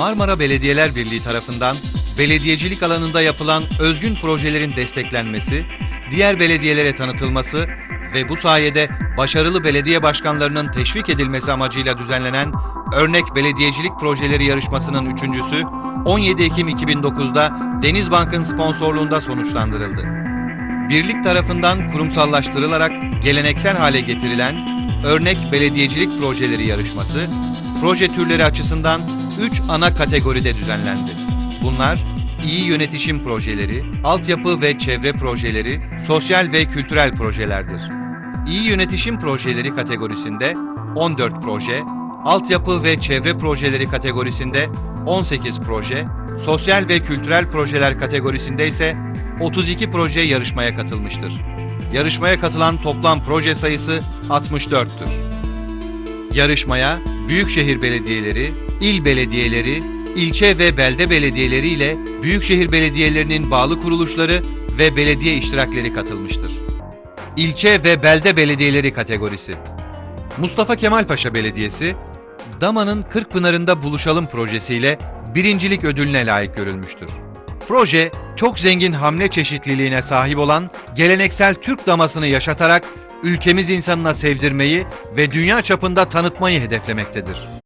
Marmara Belediyeler Birliği tarafından belediyecilik alanında yapılan özgün projelerin desteklenmesi, diğer belediyelere tanıtılması ve bu sayede başarılı belediye başkanlarının teşvik edilmesi amacıyla düzenlenen Örnek Belediyecilik Projeleri yarışmasının üçüncüsü 17 Ekim 2009'da Denizbank'ın sponsorluğunda sonuçlandırıldı. Birlik tarafından kurumsallaştırılarak geleneksel hale getirilen Örnek Belediyecilik Projeleri yarışması, proje türleri açısından 3 ana kategoride düzenlendi. Bunlar iyi yönetişim projeleri, altyapı ve çevre projeleri, sosyal ve kültürel projelerdir. İyi yönetişim projeleri kategorisinde 14 proje, altyapı ve çevre projeleri kategorisinde 18 proje, sosyal ve kültürel projeler kategorisinde ise 32 proje yarışmaya katılmıştır. Yarışmaya katılan toplam proje sayısı 64'tür. Yarışmaya büyükşehir belediyeleri, il belediyeleri, ilçe ve belde belediyeleri ile büyükşehir belediyelerinin bağlı kuruluşları ve belediye iştirakleri katılmıştır. İlçe ve belde belediyeleri kategorisi Mustafa Kemal Paşa Belediyesi, Dama'nın Kırkpınar'ında buluşalım projesiyle birincilik ödülüne layık görülmüştür. Proje, çok zengin hamle çeşitliliğine sahip olan geleneksel Türk damasını yaşatarak ülkemiz insanına sevdirmeyi ve dünya çapında tanıtmayı hedeflemektedir.